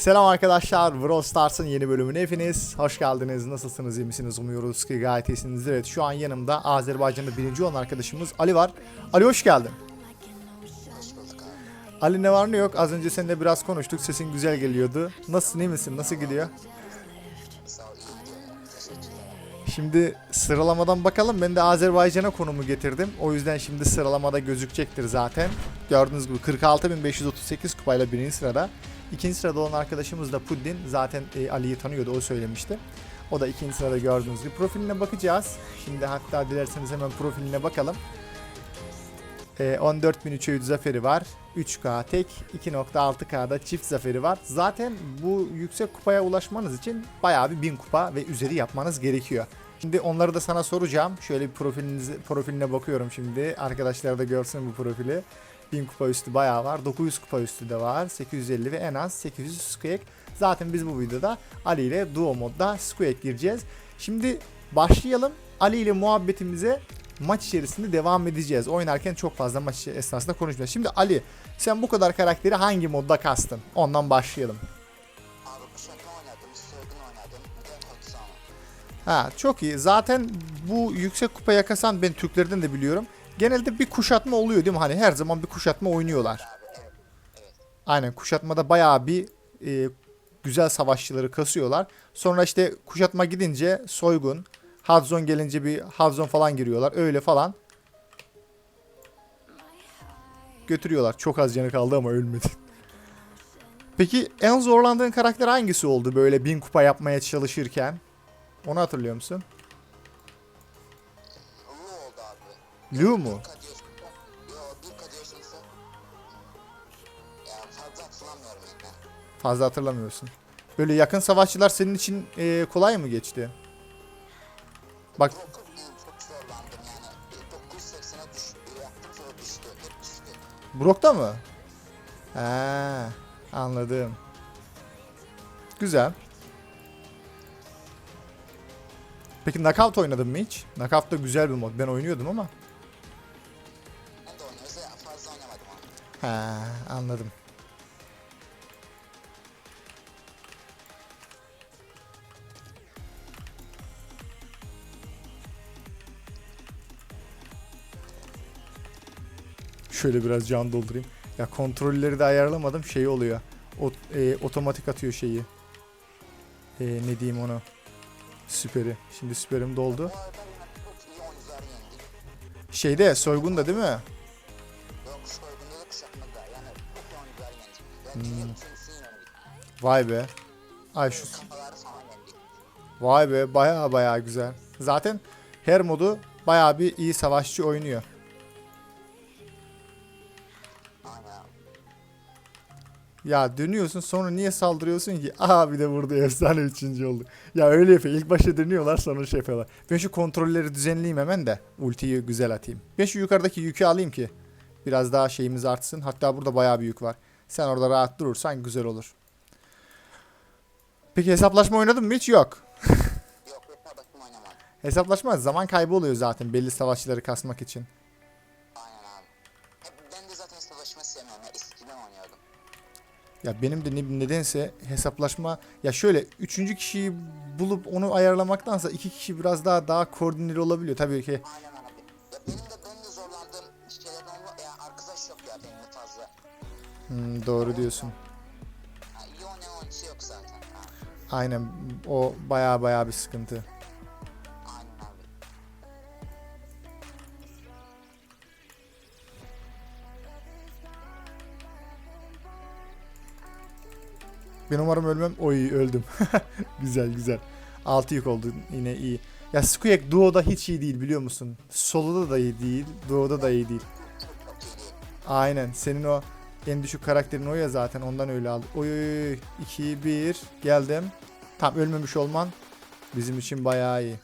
Selam arkadaşlar, Brawl Stars'ın yeni bölümüne hepiniz hoş geldiniz. Nasılsınız, iyi misiniz? Umuyoruz ki gayet iyisinizdir. Evet, şu an yanımda Azerbaycan'da birinci olan arkadaşımız Ali var. Ali hoş geldin. Ali ne var ne yok, az önce seninle biraz konuştuk, sesin güzel geliyordu. Nasılsın, iyi misin, nasıl gidiyor? Şimdi sıralamadan bakalım. Ben de Azerbaycan'a konumu getirdim. O yüzden şimdi sıralamada gözükecektir zaten. Gördüğünüz gibi 46.538 kupayla birinci sırada. İkinci sırada olan arkadaşımız da Puddin. Zaten e, Ali'yi tanıyordu o söylemişti. O da ikinci sırada gördüğünüz gibi. Profiline bakacağız. Şimdi hatta dilerseniz hemen profiline bakalım. E, 14.300 zaferi var. 3K tek, 2.6K'da çift zaferi var. Zaten bu yüksek kupaya ulaşmanız için bayağı bir 1000 kupa ve üzeri yapmanız gerekiyor. Şimdi onları da sana soracağım. Şöyle bir profilinizi, profiline bakıyorum şimdi. Arkadaşlar da görsün bu profili. 1000 kupa üstü bayağı var. 900 kupa üstü de var. 850 ve en az 800 squeak. Zaten biz bu videoda Ali ile duo modda squeak gireceğiz. Şimdi başlayalım. Ali ile muhabbetimize maç içerisinde devam edeceğiz. Oynarken çok fazla maç esnasında konuşmayacağız. Şimdi Ali sen bu kadar karakteri hangi modda kastın? Ondan başlayalım. Abi kuşatma oynadım, sürgün oynadım, dört otuz ama. Ha çok iyi. Zaten bu yüksek kupaya kasan ben Türklerden de biliyorum. Genelde bir kuşatma oluyor değil mi? Hani her zaman bir kuşatma oynuyorlar. Aynen kuşatmada bayağı bir e, güzel savaşçıları kasıyorlar. Sonra işte kuşatma gidince soygun, Hadzon gelince bir Hadzon falan giriyorlar. Öyle falan. Götürüyorlar. Çok az canı kaldı ama ölmedi. Peki en zorlandığın karakter hangisi oldu böyle bin kupa yapmaya çalışırken? Onu hatırlıyor musun? Lu mu? Fazla hatırlamıyorsun. Böyle yakın savaşçılar senin için e, kolay mı geçti? Bak Çok iyi, çok zorlandım yani. Bir 980'e düş, yaptım sonra düştü, hep düştü. Brock'ta mı? He, anladım. Güzel. Peki Knockout oynadın mı hiç? Knockout da güzel bir mod. Ben oynuyordum ama. He, anladım. Şöyle biraz can doldurayım. Ya kontrolleri de ayarlamadım. Şey oluyor. O, e, otomatik atıyor şeyi. E, ne diyeyim onu. Süperi. Şimdi süperim doldu. Şeyde soygunda değil mi? Hmm. Vay be. Ay şu. Vay be baya baya güzel. Zaten her modu baya bir iyi savaşçı oynuyor. Ya dönüyorsun sonra niye saldırıyorsun ki? Aha bir de burada efsane üçüncü oldu. Ya öyle yapıyor. İlk başta dönüyorlar sonra şey yapıyorlar. Ben şu kontrolleri düzenleyeyim hemen de ultiyi güzel atayım. Ben şu yukarıdaki yükü alayım ki biraz daha şeyimiz artsın. Hatta burada baya bir yük var. Sen orada rahat durursan güzel olur. Peki hesaplaşma oynadın mı hiç? Yok. Yok bakayım oynamadım. Hesaplaşma zaman kaybı oluyor zaten belli savaşçıları kasmak için. Aynen abi. Hep ben de zaten savaşma sevmiyorum ya eskiden oynuyordum. Ya benim de ne- nedense hesaplaşma ya şöyle üçüncü kişiyi bulup onu ayarlamaktansa iki kişi biraz daha daha koordineli olabiliyor tabii ki. Aynen Hmm, doğru diyorsun. Aynen o baya baya bir sıkıntı. Ben umarım ölmem. Oy öldüm. güzel güzel. 6 yük oldu yine iyi. Ya Squeak Duo'da hiç iyi değil biliyor musun? Solo'da da iyi değil. Duo'da da iyi değil. Aynen senin o en düşük karakterin o ya zaten ondan öyle aldı. Oy oy oy 2 1 geldim. Tam ölmemiş olman bizim için bayağı iyi.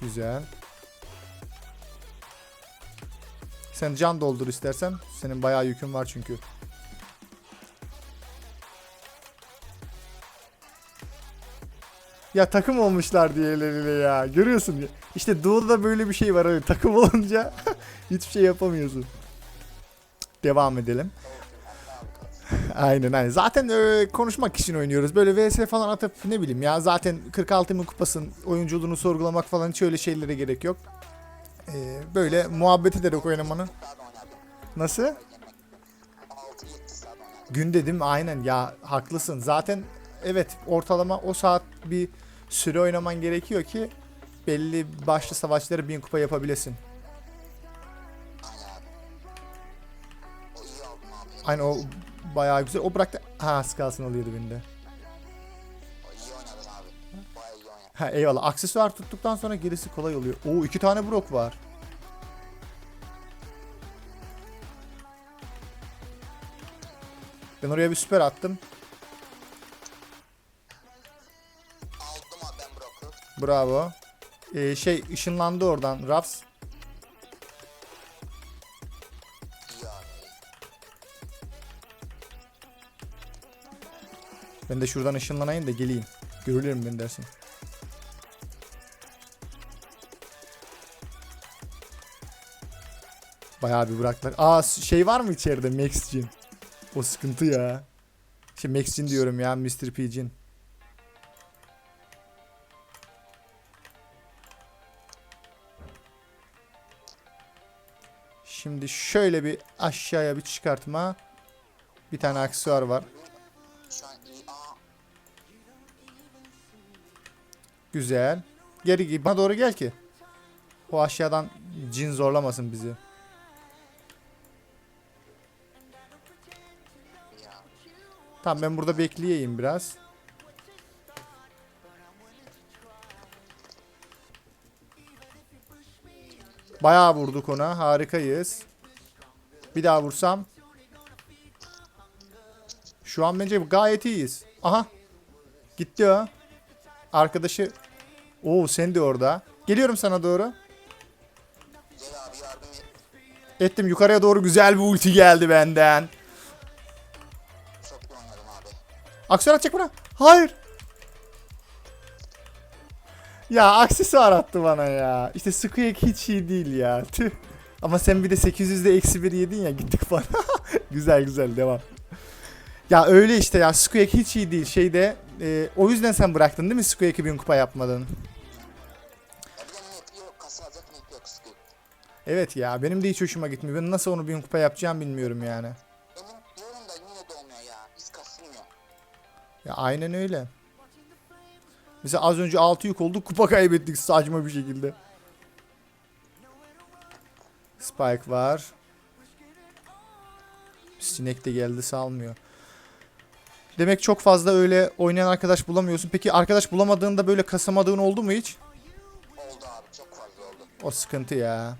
Güzel. Sen can doldur istersen. Senin bayağı yükün var çünkü. Ya takım olmuşlar diğerleriyle ya. Görüyorsun ya. İşte Doğu'da da böyle bir şey var. Öyle takım olunca hiçbir şey yapamıyorsun. Devam edelim. aynen aynen. Zaten e, konuşmak için oynuyoruz. Böyle VS falan atıp ne bileyim ya zaten 46 bin kupasın oyunculuğunu sorgulamak falan hiç öyle şeylere gerek yok. E, böyle muhabbet ederek oynamanın. Nasıl? 6-7 saat oynadım. Gün dedim aynen ya haklısın. Zaten evet ortalama o saat bir süre oynaman gerekiyor ki belli başlı savaşları bin kupa yapabilesin. Aynen. O bayağı güzel. O bıraktı. Ha az kalsın alıyordu beni de. Ha eyvallah. Aksesuar tuttuktan sonra gerisi kolay oluyor. Oo iki tane brok var. Ben oraya bir süper attım. Bravo. Ee, şey ışınlandı oradan Raps. Ben de şuradan ışınlanayım da geleyim. Görülürüm ben dersin. Bayağı bir bıraktılar. Aa şey var mı içeride Max Jin? O sıkıntı ya. Şey Max Jin diyorum ya Mr. P Jin. Şimdi şöyle bir aşağıya bir çıkartma. Bir tane aksesuar var. Güzel. Geri git. Bana doğru gel ki. O aşağıdan cin zorlamasın bizi. Tamam ben burada bekleyeyim biraz. Bayağı vurduk ona. Harikayız. Bir daha vursam. Şu an bence gayet iyiyiz. Aha. Gitti o. Arkadaşı. Oo sen de orada. Geliyorum sana doğru. Gel abi yardım et. Ettim yukarıya doğru güzel bir ulti geldi benden. Çok abi. Aksesuar atacak bana. Hayır. Ya aksesuar attı bana ya. İşte Squeak hiç iyi değil ya. Tüh. Ama sen bir de 800'de eksi 1 yedin ya gittik falan. güzel güzel devam. Ya öyle işte ya Squeak hiç iyi değil. Şeyde e, o yüzden sen bıraktın değil mi Squeak'i bin kupa yapmadın? Evet ya benim de hiç hoşuma gitmiyor. Ben nasıl onu bin kupa yapacağım bilmiyorum yani. Benim diyorum da yine de olmuyor ya. Hiç kasılmıyor. Ya aynen öyle. Mesela az önce 6 yük olduk kupa kaybettik saçma bir şekilde. Spike var. Sinek de geldi salmıyor. Demek çok fazla öyle oynayan arkadaş bulamıyorsun. Peki arkadaş bulamadığında böyle kasamadığın oldu mu hiç? Oldu abi. Çok fazla oldu. O sıkıntı ya.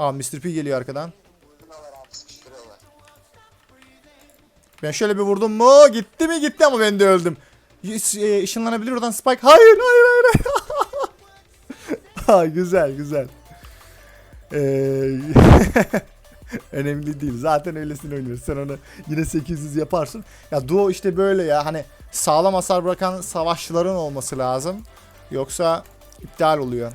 Aa Mr. P geliyor arkadan. Ben şöyle bir vurdum mu gitti mi gitti ama ben de öldüm. Y- e, oradan Spike. Hayır hayır hayır. ha, güzel güzel. Ee, önemli değil. Zaten öylesine oynuyoruz. Sen onu yine 800 yaparsın. Ya duo işte böyle ya. Hani sağlam hasar bırakan savaşçıların olması lazım. Yoksa iptal oluyor.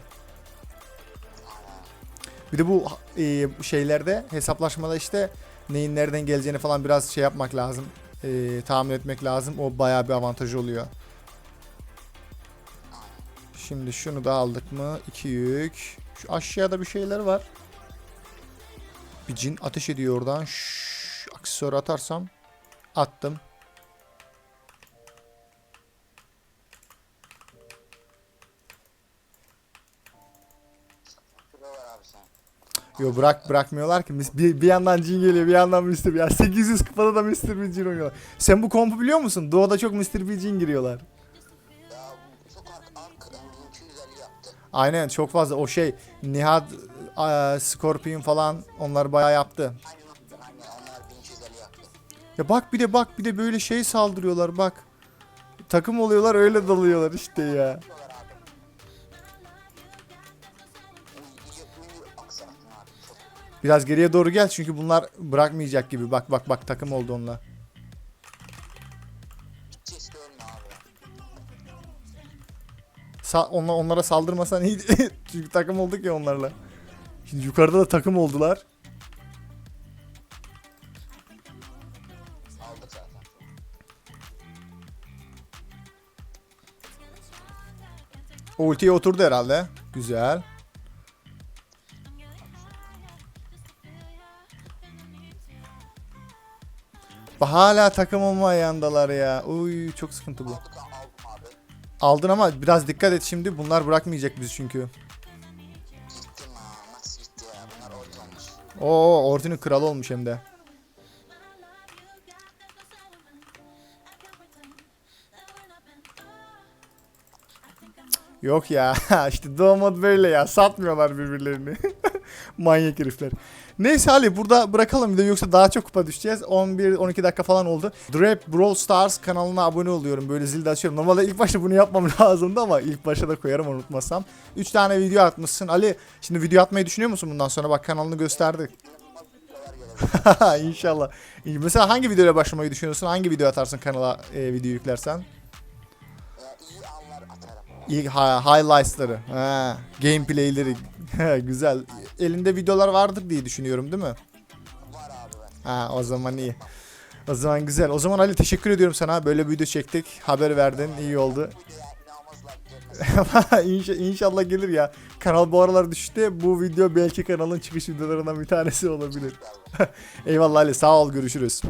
Bir de bu e, şeylerde hesaplaşmada işte neyin nereden geleceğini falan biraz şey yapmak lazım. E, tahmin etmek lazım. O bayağı bir avantajı oluyor. Şimdi şunu da aldık mı? İki yük. Şu aşağıda bir şeyler var. Bir cin ateş ediyor oradan. Şşş, aksesuar atarsam. Attım. Abi sen. Yo bırak bırakmıyorlar ki. Bir, bir yandan cin geliyor bir yandan Mr. B. Ya 800 kupada da Mr. B cin oynuyorlar. Sen bu kompu biliyor musun? Doğu'da çok Mr. B cin giriyorlar. Ya bu çok ark ark yani 250 yaptı. Aynen çok fazla. O şey Nihat, e, Scorpion falan onlar bayağı yaptı. Aynen aynen onlar 1250 yaptı. Ya bak bir de bak bir de böyle şey saldırıyorlar bak. Takım oluyorlar öyle dalıyorlar işte ya. Biraz geriye doğru gel çünkü bunlar bırakmayacak gibi. Bak bak bak takım oldu abi. sa- onla- onlara saldırmasan iyi. Çünkü takım olduk ya onlarla. Şimdi yukarıda da takım oldular. O ultiye oturdu herhalde. Güzel. Hala takım olma ayağındalar ya. Uy çok sıkıntı bu. Aldın ama biraz dikkat et şimdi. Bunlar bırakmayacak bizi çünkü. Oo Orti'nin kralı olmuş hem de. Yok ya işte doğmadı böyle ya satmıyorlar birbirlerini. Manyak herifler. Neyse Ali burada bırakalım videoyu yoksa daha çok kupa düşeceğiz. 11-12 dakika falan oldu. Drap Brawl Stars kanalına abone oluyorum. Böyle zil de açıyorum. Normalde ilk başta bunu yapmam lazımdı ama ilk başta da koyarım unutmasam. 3 tane video atmışsın. Ali şimdi video atmayı düşünüyor musun bundan sonra? Bak kanalını gösterdik. İnşallah. Mesela hangi videoya başlamayı düşünüyorsun? Hangi video atarsın kanala e, video yüklersen? İyi anlar atarım. İlk highlights'ları, ha, gameplay'leri. Güzel. Elinde videolar vardır diye düşünüyorum değil mi? Ha o zaman iyi. O zaman güzel. O zaman Ali teşekkür ediyorum sana. Böyle bir video çektik. Haber verdin. iyi oldu. İnşallah gelir ya. Kanal bu aralar düştü. Bu video belki kanalın çıkış videolarından bir tanesi olabilir. Eyvallah Ali. Sağ ol. Görüşürüz.